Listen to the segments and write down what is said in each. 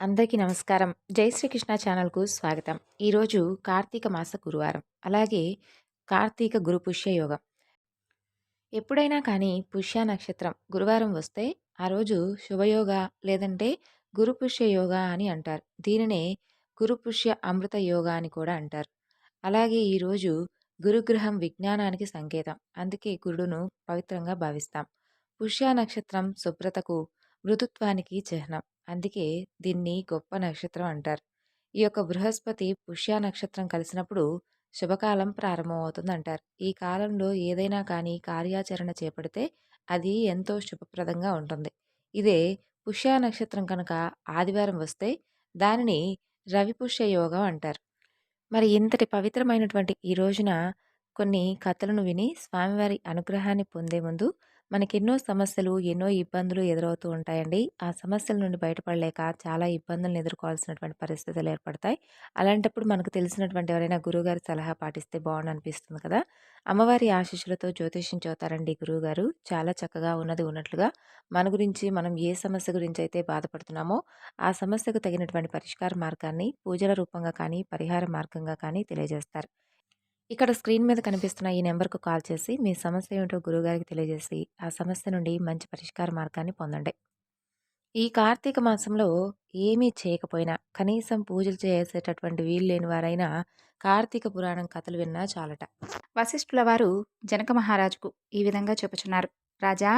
అందరికీ నమస్కారం. జై శ్రీకృష్ణ ఛానల్కు స్వాగతం. ఈరోజు కార్తీక మాస గురువారం. అలాగే కార్తీక గురు పుష్య యోగం. ఎప్పుడైనా కానీ పుష్య నక్షత్రం గురువారం వస్తే ఆ రోజు శుభయోగ లేదంటే గురు పుష్య యోగ అని అంటారు. దీనినే గురు పుష్య అమృత యోగ అని కూడా అంటారు. అలాగే ఈరోజు గురుగ్రహం విజ్ఞానానికి సంకేతం. అందుకే గురుడును పవిత్రంగా భావిస్తాం. పుష్య నక్షత్రం శుభ్రతకు మృదుత్వానికి చిహ్నం. అందుకే దీన్ని గొప్ప నక్షత్రం అంటారు. ఈ యొక్క బృహస్పతి పుష్య నక్షత్రం కలిసినప్పుడు శుభకాలం ప్రారంభమవుతుంది అంటారు ఈ కాలంలో ఏదైనా కానీ కార్యాచరణ చేపడితే అది ఎంతో శుభప్రదంగా ఉంటుంది. ఇదే పుష్య నక్షత్రం కనుక ఆదివారం వస్తే దానిని రవిపుష్య యోగం అంటారు. మరి ఇంతటి పవిత్రమైనటువంటి ఈ రోజున కొన్ని కథలను విని స్వామివారి అనుగ్రహాన్ని పొందే ముందు మనకెన్నో సమస్యలు ఎన్నో ఇబ్బందులు ఎదురవుతూ ఉంటాయండి. ఆ సమస్యల నుండి బయటపడలేక చాలా ఇబ్బందులను ఎదుర్కోవాల్సినటువంటి పరిస్థితులు ఏర్పడతాయి. అలాంటప్పుడు మనకు తెలిసినటువంటి ఎవరైనా గురువుగారి సలహా పాటిస్తే బాగుండు అనిపిస్తుంది కదా! అమ్మవారి ఆశీస్సులతో జ్యోతిష్యం చదువుతారండి గురువుగారు. చాలా చక్కగా ఉన్నది ఉన్నట్లుగా. మన గురించి మనం ఏ సమస్య గురించి అయితే బాధపడుతున్నామో ఆ సమస్యకు తగినటువంటి పరిష్కార మార్గాన్ని పూజల రూపంగా కానీ పరిహార మార్గంగా కానీ తెలియజేస్తారు. ఇక్కడ స్క్రీన్ మీద కనిపిస్తున్న ఈ నెంబర్కు కాల్ చేసి మీ సమస్య ఏమిటో గురువుగారికి తెలియజేసి ఆ సమస్య నుండి మంచి పరిష్కార మార్గాన్ని పొందండి. ఈ కార్తీక మాసంలో ఏమీ చేయకపోయినా కనీసం పూజలు చేసేటటువంటి వీలు లేని వారైనా కార్తీక పురాణం కథలు విన్నా చాలట. వశిష్ఠుల వారు జనక మహారాజుకు ఈ విధంగా చెప్పుచున్నారు. రాజా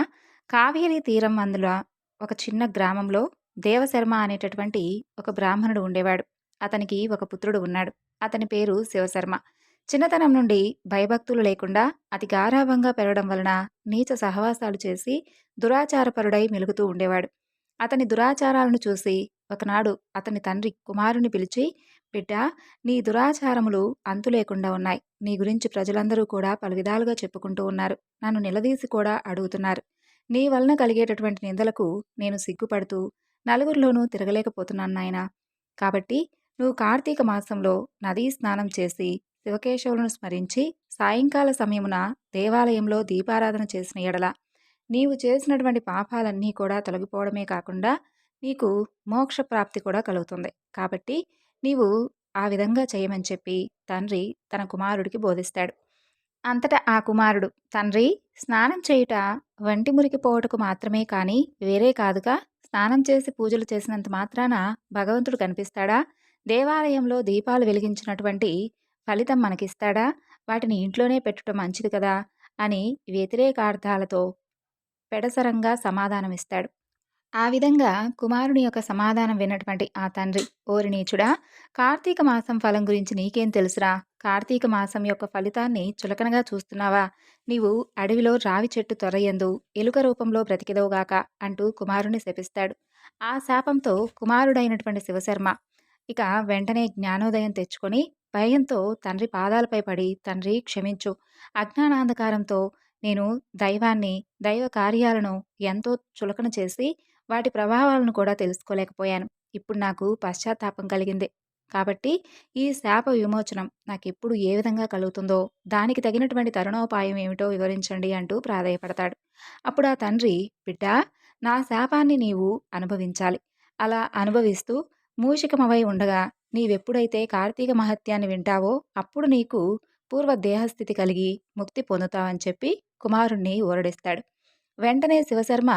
కావేరీ తీరం అందులో ఒక చిన్న గ్రామంలో దేవశర్మ అనేటటువంటి ఒక బ్రాహ్మణుడు ఉండేవాడు. అతనికి ఒక పుత్రుడు ఉన్నాడు. అతని పేరు శివశర్మ. చిన్నతనం నుండి భయభక్తులు లేకుండా అతి గారాభంగా పెరగడం వలన నీచ సహవాసాలు చేసి దురాచారపరుడై మెలుగుతూ ఉండేవాడు. అతని దురాచారాలను చూసి ఒకనాడు అతని తండ్రి కుమారుని పిలిచి బిడ్డ నీ దురాచారములు అంతు లేకుండా ఉన్నాయి. నీ గురించి ప్రజలందరూ కూడా పలు విధాలుగా చెప్పుకుంటూ ఉన్నారు. నన్ను నిలదీసి కూడా అడుగుతున్నారు. నీ వలన కలిగేటటువంటి నిందలకు నేను సిగ్గుపడుతూ నలుగురిలోనూ తిరగలేకపోతున్నాను నాయనా. కాబట్టి నువ్వు కార్తీక మాసంలో నదీ స్నానం చేసి శివకేశవులను స్మరించి సాయంకాల సమయమున దేవాలయంలో దీపారాధన చేసిన ఎడల నీవు చేసినటువంటి పాపాలన్నీ కూడా తొలగిపోవడమే కాకుండా నీకు మోక్ష ప్రాప్తి కూడా కలుగుతుంది. కాబట్టి నీవు ఆ విధంగా చేయమని చెప్పి తండ్రి తన కుమారుడికి బోధిస్తాడు. అంతటా ఆ కుమారుడు తండ్రి స్నానం చేయుట వంటి మురికిపోవటకు మాత్రమే కానీ వేరే కాదుగా. స్నానం చేసి పూజలు చేసినంత మాత్రాన భగవంతుడు కనిపిస్తాడా? దేవాలయంలో దీపాలు వెలిగించినటువంటి ఫలితం మనకిస్తాడా? వాటిని ఇంట్లోనే పెట్టడం మంచిది కదా? అని వ్యతిరేకార్థాలతో పెడసరంగా సమాధానమిస్తాడు. ఆ విధంగా కుమారుని యొక్క సమాధానం విన్నటువంటి ఆ తండ్రి ఓరి నీచుడా కార్తీక మాసం ఫలం గురించి నీకేం తెలుసురా? కార్తీక మాసం యొక్క ఫలితాన్ని చులకనగా చూస్తున్నావా? నీవు అడవిలో రావి చెట్టు తొరయందు ఎలుక రూపంలో బ్రతికిదవుగాక అంటూ కుమారుని శపిస్తాడు. ఆ శాపంతో కుమారుడైనటువంటి శివశర్మ ఇక వెంటనే జ్ఞానోదయం తెచ్చుకొని భయంతో తండ్రి పాదాలపై పడి తండ్రి క్షమించు. అజ్ఞానాంధకారంతో నేను దైవాన్ని దైవ కార్యాలను ఎంతో చులకన చేసి వాటి ప్రభావాలను కూడా తెలుసుకోలేకపోయాను. ఇప్పుడు నాకు పశ్చాత్తాపం కలిగింది. కాబట్టి ఈ శాప విమోచనం నాకెప్పుడు ఏ విధంగా కలుగుతుందో దానికి తగినటువంటి తరుణోపాయం ఏమిటో వివరించండి అంటూ ప్రాధాయపడతాడు. అప్పుడు ఆ తండ్రి బిడ్డ నా శాపాన్ని నీవు అనుభవించాలి. అలా అనుభవిస్తూ మూషికమవై ఉండగా నీవెప్పుడైతే కార్తీక మహత్యాన్ని వింటావో అప్పుడు నీకు పూర్వ దేహస్థితి కలిగి ముక్తి పొందుతావని చెప్పి కుమారుణ్ణి ఊరడిస్తాడు. వెంటనే శివశర్మ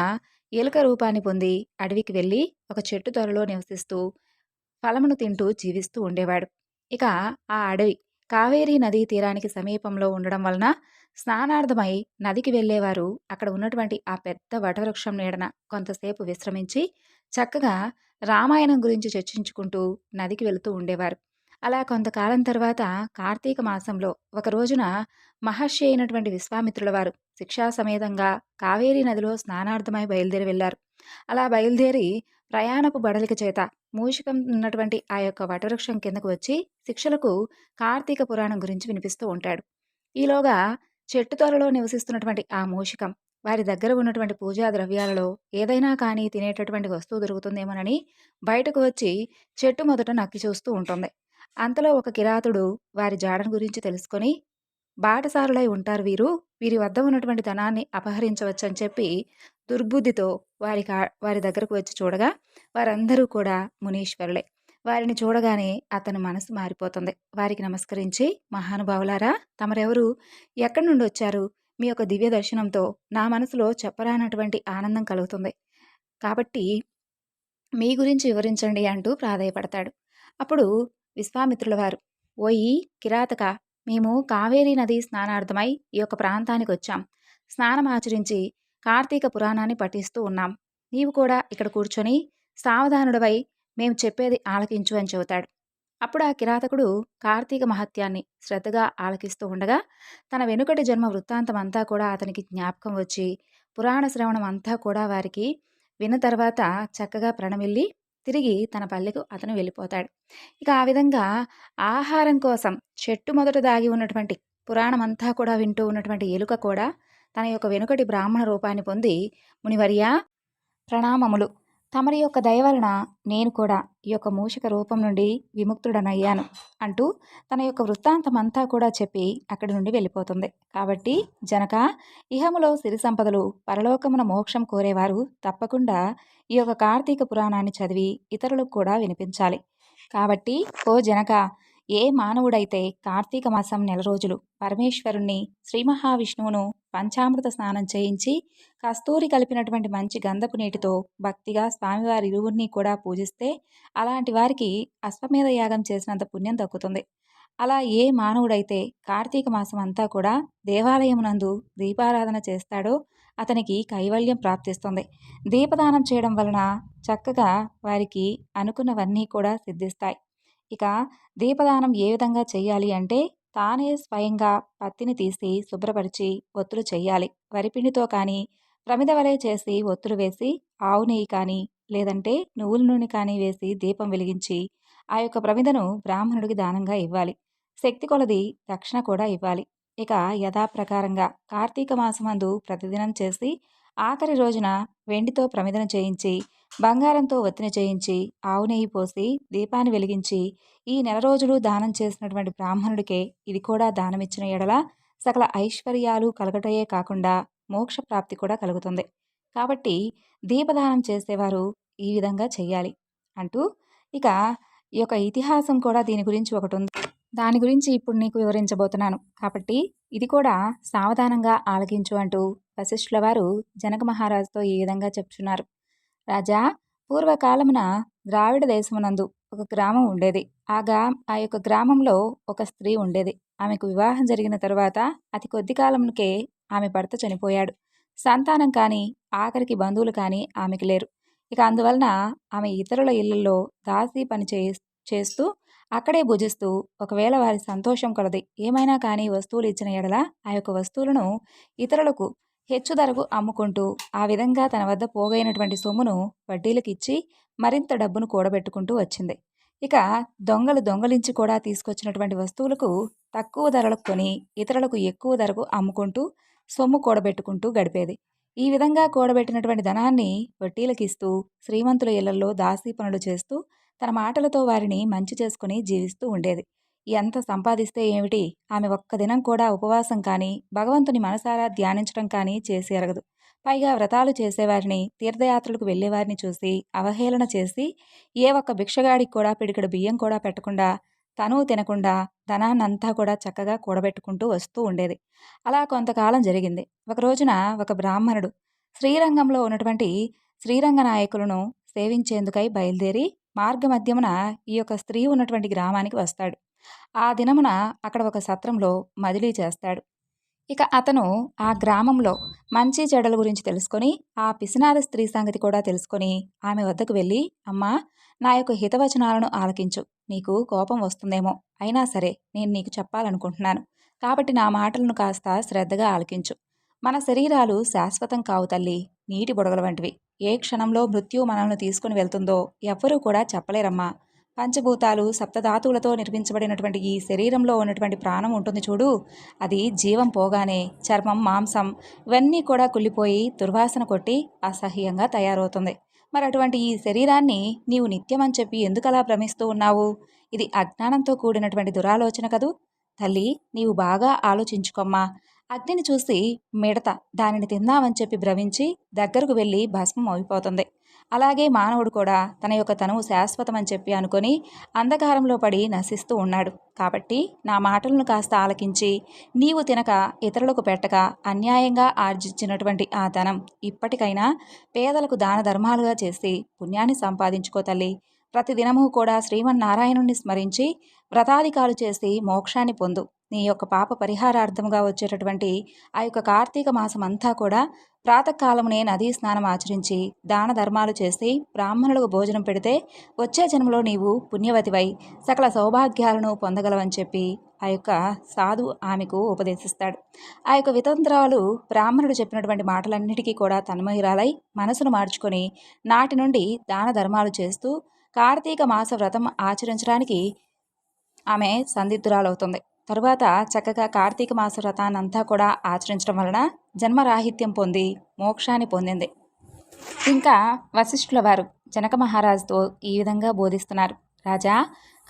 ఎలుక రూపాన్ని పొంది అడవికి వెళ్ళి ఒక చెట్టు త్వరలో నివసిస్తూ ఫలమును తింటూ జీవిస్తూ ఉండేవాడు. ఇక ఆ అడవి కావేరీ నదీ తీరానికి సమీపంలో ఉండడం వలన స్నానార్థమై నదికి వెళ్ళేవారు. అక్కడ ఉన్నటువంటి ఆ పెద్ద వటవృక్షం నీడన కొంతసేపు విశ్రమించి చక్కగా రామాయణం గురించి చర్చించుకుంటూ నదికి వెళుతూ ఉండేవారు. అలా కొంతకాలం తర్వాత కార్తీక మాసంలో ఒక రోజున మహర్షి అయినటువంటి విశ్వామిత్రుల వారు శిక్షా సమేతంగా కావేరీ నదిలో స్నానార్థమై బయలుదేరి వెళ్ళారు. అలా బయలుదేరి ప్రయాణపు బడలిక చేత మూషికం ఉన్నటువంటి ఆ యొక్క వటవృక్షం కిందకు వచ్చి శిక్షలకు కార్తీక పురాణం గురించి వినిపిస్తూ ఉంటాడు. ఈలోగా చెట్టు త్వరలో నివసిస్తున్నటువంటి ఆ మూషికం వారి దగ్గర ఉన్నటువంటి పూజా ద్రవ్యాలలో ఏదైనా కానీ తినేటటువంటి వస్తువు దొరుకుతుందేమోనని బయటకు వచ్చి చెట్టు మొదట నక్కి చూస్తూ ఉంటుంది. అంతలో ఒక కిరాతుడు వారి జాడను గురించి తెలుసుకొని బాటసారులై ఉంటారు వీరు. వీరి వద్ద ఉన్నటువంటి ధనాన్ని అపహరించవచ్చని చెప్పి దుర్బుద్ధితో వారి కా వారి దగ్గరకు వచ్చి చూడగా వారందరూ కూడా మునీశ్వరులే. వారిని చూడగానే అతని మనసు మారిపోతుంది. వారికి నమస్కరించి మహానుభావులారా తమరెవరు? ఎక్కడి నుండి వచ్చారు మీ యొక్క దివ్య దర్శనంతో నా మనసులో చెప్పరానటువంటి ఆనందం కలుగుతుంది. కాబట్టి మీ గురించి వివరించండి అంటూ ప్రాధాయపడతాడు. అప్పుడు విశ్వామిత్రుల వారు ఓయి కిరాతక మేము కావేరీ నది స్నానార్థమై ఈ యొక్క ప్రాంతానికి వచ్చాం. స్నానం ఆచరించి కార్తీక పురాణాన్ని పఠిస్తూ ఉన్నాం. నీవు కూడా ఇక్కడ కూర్చొని సావధానుడవై మేము చెప్పేది ఆలకించు అని చెబుతాడు. అప్పుడు ఆ కిరాతకుడు కార్తీక మహత్యాన్ని శ్రద్ధగా ఆలకిస్తూ ఉండగా తన వెనుకటి జన్మ వృత్తాంతం అంతా కూడా అతనికి జ్ఞాపకం వచ్చి పురాణ శ్రవణం అంతా కూడా వారికి విన్న తర్వాత చక్కగా ప్రణమిల్లి తిరిగి తన పల్లెకు అతను వెళ్ళిపోతాడు. ఇక ఆ విధంగా ఆహారం కోసం చెట్టు మొదట దాగి ఉన్నటువంటి పురాణం అంతా కూడా వింటూ ఉన్నటువంటి ఎలుక కూడా తన యొక్క వెనుకటి బ్రాహ్మణ రూపాన్ని పొంది మునివర్య ప్రణామములు తమరి యొక్క దయ వలన నేను కూడా ఈ యొక్క మూషిక రూపం నుండి విముక్తుడనయ్యాను అంటూ తన యొక్క వృత్తాంతం అంతా కూడా చెప్పి అక్కడి నుండి వెళ్ళిపోతుంది. కాబట్టి జనక ఇహములో సిరి సంపదలు పరలోకమున మోక్షం కోరేవారు తప్పకుండా ఈ యొక్క కార్తీక పురాణాన్ని చదివి ఇతరులకు కూడా వినిపించాలి. కాబట్టి ఓ జనక ఏ మానవుడైతే కార్తీక మాసం నెల రోజులు పరమేశ్వరుణ్ణి శ్రీ మహావిష్ణువును పంచామృత స్నానం చేయించి కస్తూరి కలిపినటువంటి మంచి గంధపు నీటితో భక్తిగా స్వామివారి ఇరువురిని కూడా పూజిస్తే అలాంటి వారికి అశ్వమేధ యాగం చేసినంత పుణ్యం దక్కుతుంది. అలా ఏ మానవుడైతే కార్తీక మాసం అంతా కూడా దేవాలయమునందు దీపారాధన చేస్తాడో అతనికి కైవల్యం ప్రాప్తిస్తుంది. దీపదానం చేయడం వలన చక్కగా వారికి అనుకున్నవన్నీ కూడా సిద్ధిస్తాయి. ఇక దీపదానం ఏ విధంగా చేయాలి అంటే తానే స్వయంగా పత్తిని తీసి శుభ్రపరిచి ఒత్తులు చేయాలి. వరిపిండితో కానీ ప్రమిద వలె చేసి ఒత్తులు వేసి ఆవు నెయ్యి కానీ లేదంటే నువ్వుల నూనె కానీ వేసి దీపం వెలిగించి ఆ యొక్క ప్రమిదను బ్రాహ్మణుడికి దానంగా ఇవ్వాలి. శక్తి కొలది దక్షిణ కూడా ఇవ్వాలి. ఇక యథాప్రకారంగా కార్తీక మాసమందు ప్రతిదినం చేసి ఆఖరి రోజున వెండితో ప్రమిదన చేయించి బంగారంతో ఒత్తిన చేయించి ఆవు నెయ్యి పోసి దీపాన్ని వెలిగించి ఈ నెల రోజులు దానం చేసినటువంటి బ్రాహ్మణుడికే ఇది కూడా దానమిచ్చిన ఎడల సకల ఐశ్వర్యాలు కలగటయే కాకుండా మోక్ష ప్రాప్తి కూడా కలుగుతుంది. కాబట్టి దీపదానం చేసేవారు ఈ విధంగా చెయ్యాలి అంటూ ఇక ఈ యొక్క ఇతిహాసం కూడా దీని గురించి ఒకటి ఉంది దాని గురించి ఇప్పుడు నీకు వివరించబోతున్నాను. కాబట్టి ఇది కూడా సావధానంగా ఆలకించు అంటూ వశిష్ఠుల వారు జనక మహారాజుతో ఈ విధంగా చెప్తున్నారు రాజా పూర్వకాలమున ద్రావిడ దేశమునందు ఒక గ్రామం ఉండేది. ఆ ఆ యొక్క గ్రామంలో ఒక స్త్రీ ఉండేది. ఆమెకు వివాహం జరిగిన తరువాత అతి కొద్ది కాలంకే ఆమె భర్త చనిపోయాడు. సంతానం కానీ ఆఖరికి బంధువులు కానీ ఆమెకు లేరు. ఇక అందువలన ఆమె ఇతరుల ఇళ్ళలో దాసీ పని చే చేస్తూ అక్కడే భుజిస్తూ ఒకవేళ వారి సంతోషం కొలది. ఏమైనా కానీ వస్తువులు ఇచ్చిన ఎడల ఆ యొక్క వస్తువులను ఇతరులకు హెచ్చు ధరకు అమ్ముకుంటూ ఆ విధంగా తన వద్ద పోగైనటువంటి సొమ్మును వడ్డీలకు ఇచ్చి మరింత డబ్బును కూడబెట్టుకుంటూ వచ్చింది. ఇక దొంగలు దొంగలించి కూడా తీసుకొచ్చినటువంటి వస్తువులకు తక్కువ ధరలకు కొని ఇతరులకు ఎక్కువ ధరకు అమ్ముకుంటూ సొమ్ము కూడబెట్టుకుంటూ గడిపేది. ఈ విధంగా కూడబెట్టినటువంటి ధనాన్ని వడ్డీలకు ఇస్తూ శ్రీమంతుల ఇళ్ళలో దాసీ పనులు చేస్తూ తన మాటలతో వారిని మంచి చేసుకుని జీవిస్తూ ఉండేది. ఎంత సంపాదిస్తే ఏమిటి? ఆమె ఒక్క దినం కూడా ఉపవాసం కానీ భగవంతుని మనసారా ధ్యానించడం కానీ చేసి ఎరగదు పైగా వ్రతాలు చేసేవారిని తీర్థయాత్రలకు వెళ్ళేవారిని చూసి అవహేళన చేసి ఏ ఒక్క భిక్షగాడికి కూడా పిడికడు బియ్యం కూడా పెట్టకుండా తను తినకుండా ధనాన్నంతా కూడా చక్కగా కూడబెట్టుకుంటూ వస్తూ ఉండేది. అలా కొంతకాలం జరిగింది. ఒక రోజున ఒక బ్రాహ్మణుడు శ్రీరంగంలో ఉన్నటువంటి శ్రీరంగ నాయకులను సేవించేందుకై బయలుదేరి మార్గమధ్యమున ఈ యొక్క స్త్రీ ఉన్నటువంటి గ్రామానికి వస్తాడు. ఆ దినమున అక్కడ ఒక సత్రంలో మదిలీ చేస్తాడు. ఇక అతను ఆ గ్రామంలో మంచి చెడల గురించి తెలుసుకొని ఆ పిసినారి స్త్రీ సంగతి కూడా తెలుసుకొని ఆమె వద్దకు వెళ్ళి అమ్మా నా యొక్క హితవచనాలను ఆలకించు. నీకు కోపం వస్తుందేమో. అయినా సరే నేను నీకు చెప్పాలనుకుంటున్నాను. కాబట్టి నా మాటలను కాస్త శ్రద్ధగా ఆలకించు. మన శరీరాలు శాశ్వతం కావు తల్లి. నీటి బుడగల వంటివి. ఏ క్షణంలో మృత్యు మనల్ని తీసుకుని వెళ్తుందో ఎవ్వరూ కూడా చెప్పలేరమ్మా. పంచభూతాలు సప్తధాతువులతో నిర్మించబడినటువంటి ఈ శరీరంలో ఉన్నటువంటి ప్రాణం ఉంటుంది చూడు. అది జీవం పోగానే చర్మం మాంసం ఇవన్నీ కూడా కుళ్ళిపోయి దుర్వాసన కొట్టి అసహ్యంగా తయారవుతుంది. మరి అటువంటి ఈ శరీరాన్ని నీవు నిత్యం అని చెప్పి ఎందుకలా భ్రమిస్తూ ఉన్నావు? ఇది అజ్ఞానంతో కూడినటువంటి దురాలోచన కదూ? తల్లి నీవు బాగా ఆలోచించుకోమ్మా. అగ్నిని చూసి మిడత దానిని తిందామని చెప్పి భ్రమించి దగ్గరకు వెళ్ళి భస్మం అయిపోతుంది. అలాగే మానవుడు కూడా తన యొక్క తనువు శాశ్వతమని చెప్పి అనుకొని అంధకారంలో పడి నశిస్తూ ఉన్నాడు. కాబట్టి నా మాటలను కాస్త ఆలకించి నీవు తినక ఇతరులకు పెట్టక అన్యాయంగా ఆర్జించినటువంటి ఆ ధనం ఇప్పటికైనా పేదలకు దాన ధర్మాలుగా చేసి పుణ్యాన్ని సంపాదించుకో తల్లి. ప్రతిదినము కూడా శ్రీమన్నారాయణుణ్ణి స్మరించి వ్రతాధికాలు చేసి మోక్షాన్ని పొందు. నీ యొక్క పాప పరిహారార్థముగా వచ్చేటటువంటి ఆ యొక్క కార్తీక మాసం అంతా కూడా ప్రాతకాలమునే నదీ స్నానం ఆచరించి దాన ధర్మాలు చేసి బ్రాహ్మణులకు భోజనం పెడితే వచ్చే జన్మలో నీవు పుణ్యవతివై సకల సౌభాగ్యాలను పొందగలవని చెప్పి ఆ యొక్క సాధు ఆమెకు ఉపదేశిస్తాడు. ఆ యొక్క వితంత్రాలు బ్రాహ్మణుడు చెప్పినటువంటి మాటలన్నిటికీ కూడా తన్మయురాలై మనసును మార్చుకొని నాటి నుండి దాన ధర్మాలు చేస్తూ కార్తీక మాస వ్రతం ఆచరించడానికి ఆమె సందిగ్ధురాలవుతుంది. తరువాత చక్కగా కార్తీక మాస వ్రతానంతా కూడా ఆచరించడం వలన జన్మరాహిత్యం పొంది మోక్షాన్ని పొందింది. ఇంకా వశిష్ఠుల వారు జనక మహారాజుతో ఈ విధంగా బోధిస్తున్నారు. రాజా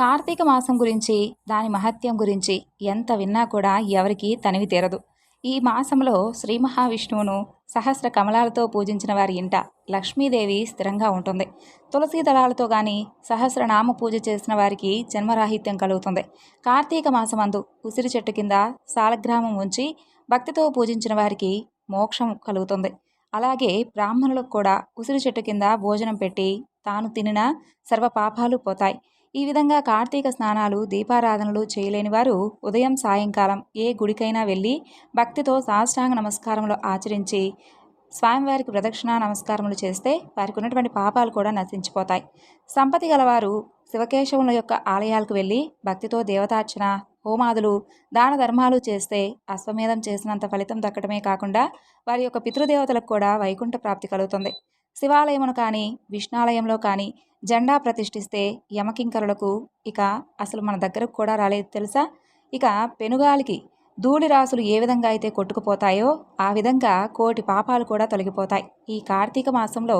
కార్తీక మాసం గురించి దాని మహత్యం గురించి ఎంత విన్నా కూడా ఎవరికి తనివి తీరదు. ఈ మాసంలో శ్రీ మహావిష్ణువును సహస్ర కమలాలతో పూజించిన వారి ఇంట లక్ష్మీదేవి స్థిరంగా ఉంటుంది. తులసీ దళాలతో కానీ సహస్రనామ పూజ చేసిన వారికి జన్మరాహిత్యం కలుగుతుంది. కార్తీక మాసమందు ఉసిరి చెట్టు కింద సాలగ్రామం ఉంచి భక్తితో పూజించిన వారికి మోక్షం కలుగుతుంది. అలాగే బ్రాహ్మణులకు కూడా ఉసిరి చెట్టు కింద భోజనం పెట్టి తాను తినిన సర్వ పాపాలు పోతాయి. ఈ విధంగా కార్తీక స్నానాలు దీపారాధనలు చేయలేని వారు ఉదయం సాయంకాలం ఏ గుడికైనా వెళ్ళి భక్తితో సాష్టాంగ నమస్కారములు ఆచరించి స్వామివారికి ప్రదక్షిణ నమస్కారములు చేస్తే వారికి ఉన్నటువంటి పాపాలు కూడా నశించిపోతాయి. సంపతి గలవారు శివకేశవుల యొక్క ఆలయాలకు వెళ్ళి భక్తితో దేవతార్చన హోమాదులు దాన ధర్మాలు చేస్తే అశ్వమేధం చేసినంత ఫలితం దక్కడమే కాకుండా వారి యొక్క పితృదేవతలకు కూడా వైకుంఠ ప్రాప్తి కలుగుతుంది. శివాలయమును కానీ విష్ణాలయంలో కానీ జెండా ప్రతిష్ఠిస్తే యమకింకరులకు ఇక అసలు మన దగ్గరకు కూడా రాలేదు తెలుసా? ఇక పెనుగాలికి ధూళి రాసులు ఏ విధంగా అయితే కొట్టుకుపోతాయో ఆ విధంగా కోటి పాపాలు కూడా తొలగిపోతాయి. ఈ కార్తీక మాసంలో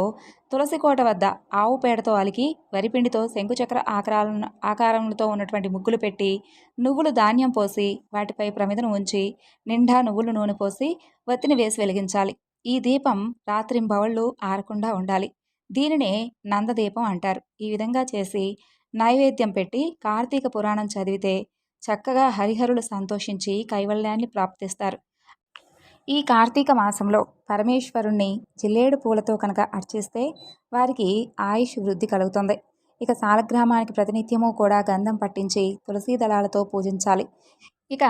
తులసి కోట వద్ద ఆవు పేడతో అలికి వరిపిండితో శంకుచక్ర ఆకారాలను ఆకారములతో ఉన్నటువంటి ముగ్గులు పెట్టి నువ్వులు ధాన్యం పోసి వాటిపై ప్రమిదను ఉంచి నిండా నువ్వులు నూనె పోసి వత్తిని వేసి వెలిగించాలి. ఈ దీపం రాత్రింబవళ్ళు ఆరకుండా ఉండాలి. దీనినే నందదీపం అంటారు. ఈ విధంగా చేసి నైవేద్యం పెట్టి కార్తీక పురాణం చదివితే చక్కగా హరిహరులు సంతోషించి కైవల్యాన్ని ప్రాప్తిస్తారు. ఈ కార్తీక మాసంలో పరమేశ్వరుణ్ణి జిల్లేడు పూలతో కనుక అర్చిస్తే వారికి ఆయుష్ వృద్ధి కలుగుతుంది. ఇక సాలగ్రామానికి ప్రతినిత్యము కూడా గంధం పట్టించి తులసీ దళాలతో పూజించాలి. ఇక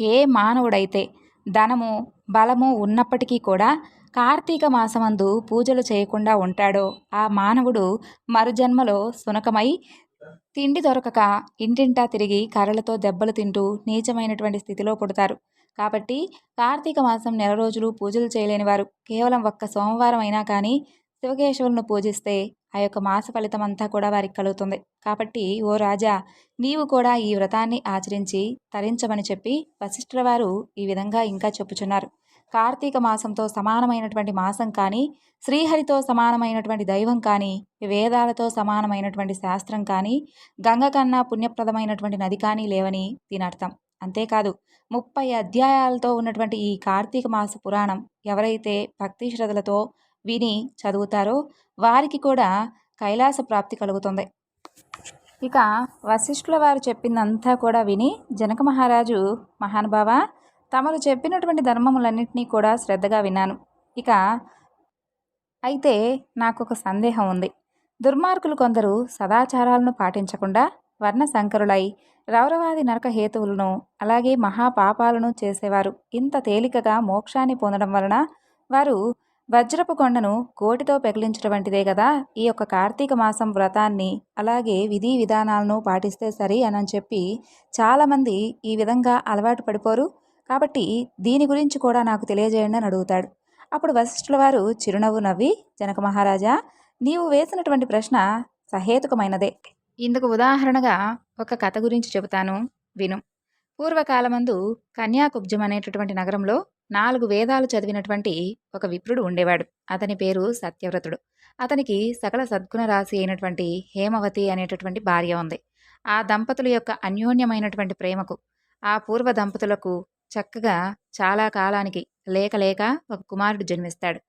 ఏ మానవుడైతే ధనము బలము ఉన్నప్పటికీ కూడా కార్తీక మాసమందు పూజలు చేయకుండా ఉంటాడో ఆ మానవుడు మరుజన్మలో సునకమై తిండి దొరకక ఇంటింటా తిరిగి కర్రలతో దెబ్బలు తింటూ నీచమైనటువంటి స్థితిలో పుడతారు. కాబట్టి కార్తీక మాసం నెల రోజులు పూజలు చేయలేని వారు కేవలం ఒక్క సోమవారం అయినా కానీ శివకేశవులను పూజిస్తే ఆ యొక్క మాస ఫలితం అంతా కూడా వారికి కలుగుతుంది. కాబట్టి ఓ రాజా నీవు కూడా ఈ వ్రతాన్ని ఆచరించి తరించమని చెప్పి వశిష్ఠుల వారు ఈ విధంగా ఇంకా చెప్పుచున్నారు. కార్తీక మాసంతో సమానమైనటువంటి మాసం కానీ శ్రీహరితో సమానమైనటువంటి దైవం కానీ వేదాలతో సమానమైనటువంటి శాస్త్రం కానీ గంగ కన్నా పుణ్యప్రదమైనటువంటి నది కానీ లేవని దీని అర్థం అంతేకాదు ముప్పై అధ్యాయాలతో ఉన్నటువంటి ఈ కార్తీక మాస పురాణం ఎవరైతే భక్తి శ్రద్ధలతో విని చదువుతారో వారికి కూడా కైలాస ప్రాప్తి కలుగుతుంది. ఇక వశిష్ఠుల వారు చెప్పిందంతా కూడా విని జనక మహారాజు మహానుభావ తమరు చెప్పినటువంటి ధర్మములన్నింటినీ కూడా శ్రద్ధగా విన్నాను. ఇక అయితే నాకు ఒక సందేహం ఉంది. దుర్మార్గులు కొందరు సదాచారాలను పాటించకుండా వర్ణ సంకరులై రౌరవాది నరక హేతువులను అలాగే మహాపాపాలను చేసేవారు. ఇంత తేలికగా మోక్షాన్ని పొందడం వలన వారు వజ్రపు కొండను కోటితో పెకిలించడం వంటిదే కదా. ఈ యొక్క కార్తీక మాసం వ్రతాన్ని అలాగే విధి విధానాలను పాటిస్తే సరి అని చెప్పి చాలామంది ఈ విధంగా అలవాటు పడిపోరు. కాబట్టి దీని గురించి కూడా నాకు తెలియజేయండి అని అడుగుతాడు. అప్పుడు వశిష్ఠుల వారు చిరునవ్వు నవ్వి జనక మహారాజా నీవు వేసినటువంటి ప్రశ్న సహేతుకమైనదే. ఇందుకు ఉదాహరణగా ఒక కథ గురించి చెబుతాను. విను. పూర్వకాలమందు కన్యాకుబ్జం అనేటటువంటి నగరంలో నాలుగు వేదాలు చదివినటువంటి ఒక విప్రుడు ఉండేవాడు. అతని పేరు సత్యవ్రతుడు. అతనికి సకల సద్గుణ రాశి అయినటువంటి హేమవతి అనేటటువంటి భార్య ఉంది. ఆ దంపతుల యొక్క అన్యోన్యమైనటువంటి ప్రేమకు ఆ పూర్వ దంపతులకు చక్కగా చాలా కాలానికి లేక లేక ఒక కుమారుడు జన్మిస్తాడు.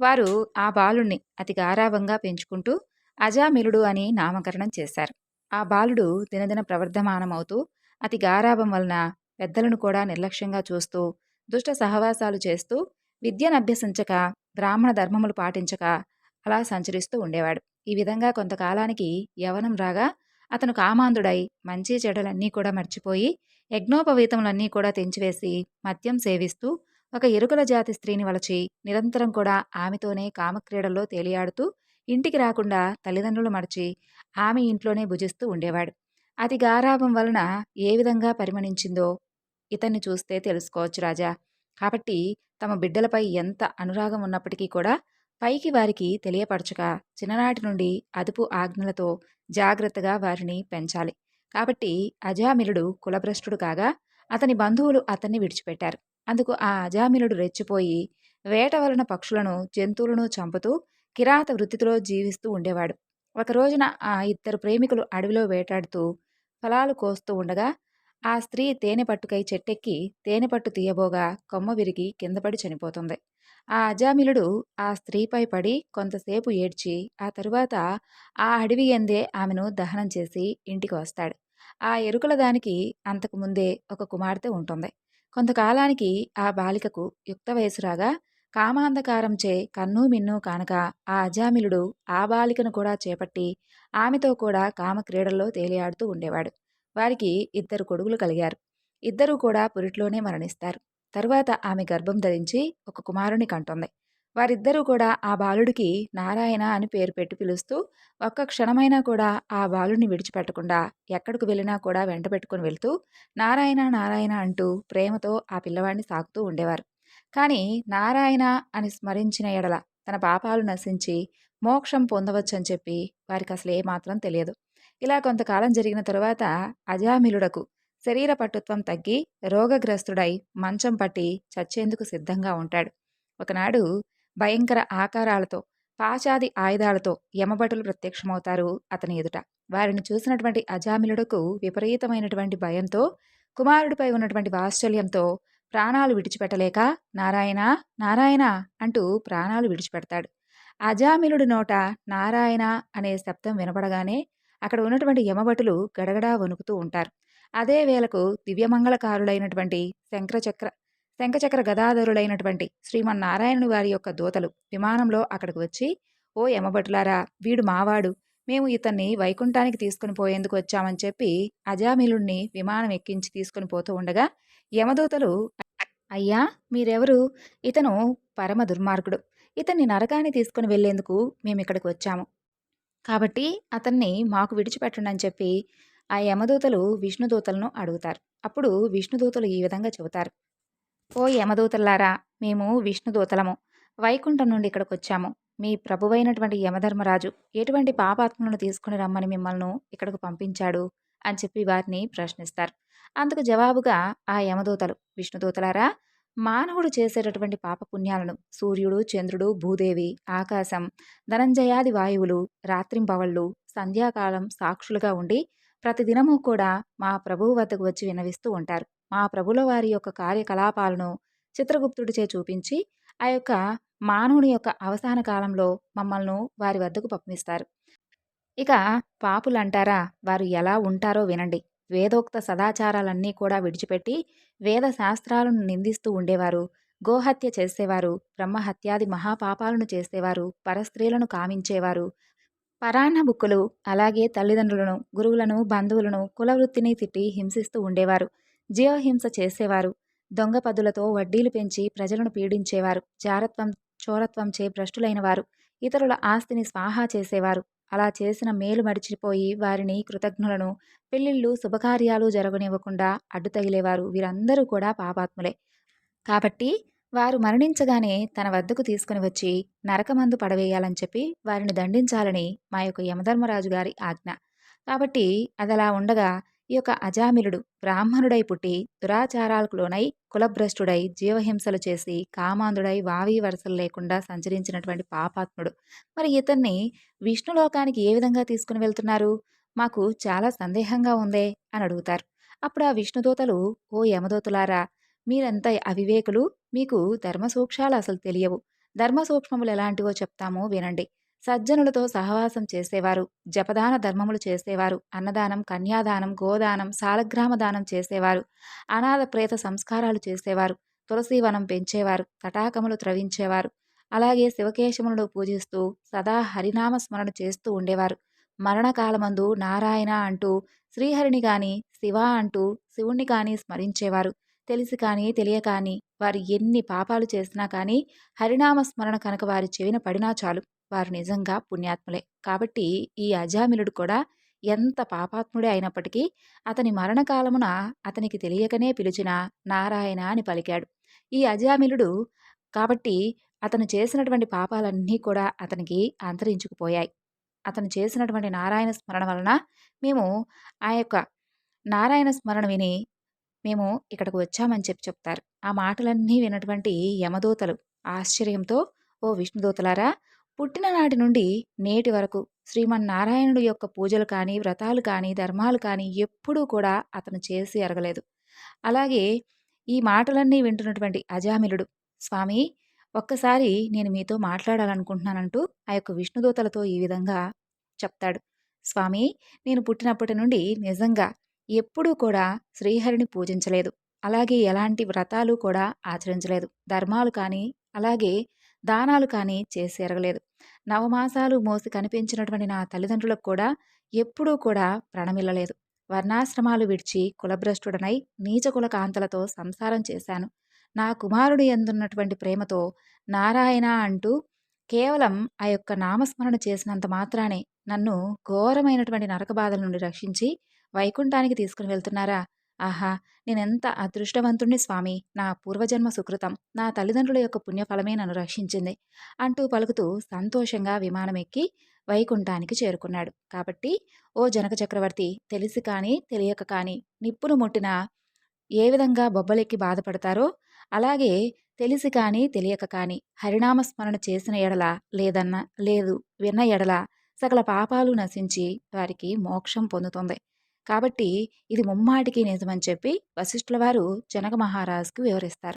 వారు ఆ బాలుణ్ణి అతి గారాభంగా పెంచుకుంటూ అజామిలుడు అని నామకరణం చేశారు. ఆ బాలుడు దినదిన ప్రవర్ధమానమవుతూ అతి గారాభం వలన పెద్దలను కూడా నిర్లక్ష్యంగా చూస్తూ దుష్ట సహవాసాలు చేస్తూ విద్యను అభ్యసించక బ్రాహ్మణ ధర్మములు పాటించక అలా సంచరిస్తూ ఉండేవాడు. ఈ విధంగా కొంతకాలానికి యవనం రాగా అతను కామాంధుడై మంచి చెడలన్నీ కూడా మర్చిపోయి యజ్ఞోపవీతములన్నీ కూడా తెంచివేసి మద్యం సేవిస్తూ ఒక ఎరుకల జాతి స్త్రీని వలచి నిరంతరం కూడా ఆమెతోనే కామక్రీడల్లో తేలియాడుతూ ఇంటికి రాకుండా తల్లిదండ్రులు మరచి ఆమె ఇంట్లోనే భుజిస్తూ ఉండేవాడు. అతి గారాభం వలన ఏ విధంగా పరిమణించిందో ఇతన్ని చూస్తే తెలుసుకోవచ్చు రాజా. కాబట్టి తమ బిడ్డలపై ఎంత అనురాగం ఉన్నప్పటికీ కూడా పైకి వారికి తెలియపరచక చిన్ననాటి నుండి అదుపు ఆజ్ఞలతో జాగ్రత్తగా వారిని పెంచాలి. కాబట్టి అజామిలుడు కులభ్రష్టుడు కాగా అతని బంధువులు అతన్ని విడిచిపెట్టారు. అందుకు ఆ అజామిలుడు రెచ్చిపోయి వేట వలన పక్షులను జంతువులను చంపుతూ కిరాత వృత్తిలో జీవిస్తూ ఉండేవాడు. ఒక రోజున ఆ ఇద్దరు ప్రేమికులు అడవిలో వేటాడుతూ ఫలాలు కోస్తూ ఉండగా ఆ స్త్రీ తేనె పట్టుకై చెట్టెక్కి తేనె పట్టు తీయబోగా కొమ్మ విరిగి కిందపడి చనిపోతుంది. ఆ అజామిలుడు ఆ స్త్రీపై పడి కొంతసేపు ఏడ్చి ఆ తరువాత ఆ అడవి ఎందే ఆమెను దహనం చేసి ఇంటికి వస్తాడు. ఆ ఎరుకల దానికి అంతకు ముందే ఒక కుమార్తె ఉంటుంది. కొంతకాలానికి ఆ బాలికకు యుక్త వయసు రాగా కామాంధకారంచే కన్ను మిన్ను కానక ఆ అజామిలుడు ఆ బాలికను కూడా చేపట్టి ఆమెతో కూడా కామక్రీడల్లో తేలియాడుతూ ఉండేవాడు. వారికి ఇద్దరు కొడుకులు కలిగారు. ఇద్దరూ కూడా పురిట్లోనే మరణిస్తారు. తరువాత ఆమె గర్భం ధరించి ఒక కుమారుని కంటుంది. వారిద్దరూ కూడా ఆ బాలుడికి నారాయణ అని పేరు పెట్టి పిలుస్తూ ఒక్క క్షణమైనా కూడా ఆ బాలుడిని విడిచిపెట్టకుండా ఎక్కడికి వెళ్ళినా కూడా వెంట పెట్టుకుని వెళ్తూ నారాయణ నారాయణ అంటూ ప్రేమతో ఆ పిల్లవాడిని సాకుతూ ఉండేవారు. కానీ నారాయణ అని స్మరించిన ఎడల తన పాపాలు నశించి మోక్షం పొందవచ్చని చెప్పి వారికి అసలు ఏమాత్రం తెలియదు. ఇలా కొంతకాలం జరిగిన తరువాత అజామిలుడకు శరీర పట్టుత్వం తగ్గి రోగగ్రస్తుడై మంచం పట్టి చచ్చేందుకు సిద్ధంగా ఉంటాడు. ఒకనాడు భయంకర ఆకారాలతో పాచాది ఆయుధాలతో యమభటులు ప్రత్యక్షమవుతారు అతని ఎదుట. వారిని చూసినటువంటి అజామిలుడకు విపరీతమైనటువంటి భయంతో కుమారుడిపై ఉన్నటువంటి వాత్సల్యంతో ప్రాణాలు విడిచిపెట్టలేక నారాయణ నారాయణ అంటూ ప్రాణాలు విడిచిపెడతాడు. అజామిలుడి నోట నారాయణ అనే శబ్దం వినపడగానే అక్కడ ఉన్నటువంటి యమభటులు గడగడా వణుకుతూ ఉంటారు. అదే వేళకు దివ్యమంగళకారులైనటువంటి శంకరచక్ర శంఖచక్ర గదాధరులైనటువంటి శ్రీమన్నారాయణుని వారి యొక్క దూతలు విమానంలో అక్కడికి వచ్చి ఓ యమభటులారా వీడు మావాడు. మేము ఇతన్ని వైకుంఠానికి తీసుకుని పోయేందుకు వచ్చామని చెప్పి అజామిలుణ్ణి విమానం ఎక్కించి తీసుకుని పోతూ ఉండగా యమదూతలు అయ్యా మీరెవరు? ఇతను పరమ దుర్మార్గుడు. ఇతన్ని నరకాన్ని తీసుకుని వెళ్ళేందుకు మేము ఇక్కడికి వచ్చాము. కాబట్టి అతన్ని మాకు విడిచిపెట్టండి అని చెప్పి ఆ యమదూతలు విష్ణుదూతలను అడుగుతారు. అప్పుడు విష్ణుదూతలు ఈ విధంగా చెబుతారు. ఓ యమదూతలారా మేము విష్ణుదూతలము వైకుంఠం నుండి ఇక్కడికి వచ్చాము మీ ప్రభువైనటువంటి యమధర్మరాజు ఎటువంటి పాపాత్మలను తీసుకుని రమ్మని మిమ్మల్ని ఇక్కడకు పంపించాడు? అని చెప్పి వారిని ప్రశ్నిస్తారు. అందుకు జవాబుగా ఆ యమదూతలు విష్ణుదూతలారా మానవుడు చేసేటటువంటి పాపపుణ్యాలను సూర్యుడు చంద్రుడు భూదేవి ఆకాశం ధనంజయాది వాయువులు రాత్రింబవళ్ళు సంధ్యాకాలం సాక్షులుగా ఉండి ప్రతిదినము కూడా మా ప్రభువు వద్దకు వచ్చి వినవిస్తూ ఉంటారు. మా ప్రభుల వారి యొక్క కార్యకలాపాలను చిత్రగుప్తుడిచే చూపించి ఆ యొక్క మానవుని యొక్క అవసాన కాలంలో మమ్మల్ని వారి వద్దకు పంపిస్తారు. ఇక పాపులు అంటారా వారు ఎలా ఉంటారో వినండి. వేదోక్త సదాచారాలన్నీ కూడా విడిచిపెట్టి వేద శాస్త్రాలను నిందిస్తూ ఉండేవారు. గోహత్య చేసేవారు బ్రహ్మహత్యాది మహాపాపాలను చేసేవారు పరస్త్రీలను కామించేవారు పరాన్న బుక్కులు అలాగే తల్లిదండ్రులను గురువులను బంధువులను కులవృత్తిని తిట్టి హింసిస్తూ ఉండేవారు. జీవహింస చేసేవారు. దొంగ పదులతో వడ్డీలు పెంచి ప్రజలను పీడించేవారు. జారత్వం చోరత్వంచే భ్రష్టులైన వారు ఇతరుల ఆస్తిని స్వాహా చేసేవారు. అలా చేసిన మేలు మడిచిపోయి వారిని కృతజ్ఞులను పెళ్ళిళ్ళు శుభకార్యాలు జరగనివ్వకుండా అడ్డు తగిలేవారు వీరందరూ కూడా పాపాత్ములే. కాబట్టి వారు మరణించగానే తన వద్దకు తీసుకుని వచ్చి నరకమందు పడవేయాలని చెప్పి వారిని దండించాలని మా యొక్క యమధర్మరాజు గారి ఆజ్ఞ. కాబట్టి అదలా ఉండగా ఈ యొక్క అజామిలుడు బ్రాహ్మణుడై పుట్టి దురాచారాలకు లోనై కులభ్రష్టుడై జీవహింసలు చేసి కామాంధుడై వావి వరసలు లేకుండా సంచరించినటువంటి పాపాత్ముడు. మరి ఇతన్ని విష్ణులోకానికి ఏ విధంగా తీసుకుని వెళ్తున్నారు? మాకు చాలా సందేహంగా ఉందే అని అడుగుతారు. అప్పుడు ఆ విష్ణుదూతలు ఓ యమదూతలారా మీరెంత అవివేకులు మీకు ధర్మ సూక్ష్మాలు అసలు తెలియవు. ధర్మ సూక్ష్మములు ఎలాంటివో చెప్తాము వినండి. సజ్జనులతో సహవాసం చేసేవారు జపదాన ధర్మములు చేసేవారు అన్నదానం కన్యాదానం గోదానం సాలగ్రామ దానం చేసేవారు అనాథ ప్రేత సంస్కారాలు చేసేవారు తులసీవనం పెంచేవారు తటాకములు త్రవించేవారు అలాగే శివకేశములను పూజిస్తూ సదా హరినామ స్మరణ చేస్తూ ఉండేవారు. మరణకాలమందు నారాయణ అంటూ శ్రీహరిని గాని శివ అంటూ శివుణ్ణి కానీ స్మరించేవారు. తెలిసి కానీ తెలియకాని వారు ఎన్ని పాపాలు చేసినా కానీ హరినామ స్మరణ కనుక వారి చెవిన పడినా చాలు. వారు నిజంగా పుణ్యాత్ములే. కాబట్టి ఈ అజామిలుడు కూడా ఎంత పాపాత్ముడే అయినప్పటికీ అతని మరణకాలమున అతనికి తెలియకనే పిలిచిన నారాయణ అని పలికాడు. ఈ అజామిలుడు కాబట్టి అతను చేసినటువంటి పాపాలన్నీ కూడా అతనికి అంతరించుకుపోయాయి. అతను చేసినటువంటి నారాయణ స్మరణ వలన మేము ఆ యొక్క నారాయణ స్మరణ విని మేము ఇక్కడికి వచ్చామని చెప్పి చెప్తారు. ఆ మాటలన్నీ వినటువంటి యమదూతలు ఆశ్చర్యంతో ఓ విష్ణుదూతలారా పుట్టిననాటి నుండి నేటి వరకు శ్రీమన్నారాయణుడు యొక్క పూజలు కానీ వ్రతాలు కానీ ధర్మాలు కానీ ఎప్పుడూ కూడా అతను చేసి ఎరగలేదు. అలాగే ఈ మాటలన్నీ వింటున్నటువంటి అజామిలుడు స్వామి ఒక్కసారి నేను మీతో మాట్లాడాలనుకుంటున్నానంటూ ఆ యొక్క విష్ణుదూతలతో ఈ విధంగా చెప్తాడు. స్వామి నేను పుట్టినప్పటి నుండి నిజంగా ఎప్పుడూ కూడా శ్రీహరిని పూజించలేదు. అలాగే ఎలాంటి వ్రతాలు కూడా ఆచరించలేదు. ధర్మాలు కానీ అలాగే దానాలు కానీ చేసి ఎరగలేదు. నవమాసాలు మోసి కనిపించినటువంటి నా తల్లిదండ్రులకు కూడా ఎప్పుడూ కూడా ప్రణమిల్లలేదు. వర్ణాశ్రమాలు విడిచి కులభ్రష్టుడనై నీచకుల కాంతలతో సంసారం చేశాను. నా కుమారుడు ఎందున్నటువంటి ప్రేమతో నారాయణ అంటూ కేవలం ఆ యొక్క నామస్మరణ చేసినంత మాత్రానే నన్ను ఘోరమైనటువంటి నరక బాధల నుండి రక్షించి వైకుంఠానికి తీసుకుని వెళ్తున్నారా? ఆహా! నేనెంత అదృష్టవంతుణ్ణి స్వామి! నా పూర్వజన్మ సుకృతం. నా తల్లిదండ్రుల యొక్క పుణ్యఫలమే నన్ను రక్షించింది! అంటూ పలుకుతూ సంతోషంగా విమానం ఎక్కి వైకుంఠానికి చేరుకున్నాడు. కాబట్టి ఓ జనక చక్రవర్తి తెలిసి కానీ తెలియక కానీ నిప్పును ముట్టిన ఏ విధంగా బొబ్బలెక్కి బాధపడతారో అలాగే తెలిసి కానీ తెలియక కానీ హరినామ స్మరణ చేసిన ఎడల లేదన్న లేదు విన్న ఎడల సకల పాపాలు నశించి వారికి మోక్షం పొందుతుంది. కాబట్టి ఇది ముమ్మాటికి నిజమని చెప్పి వశిష్ఠుల వారు జనక మహారాజుకు వివరిస్తారు.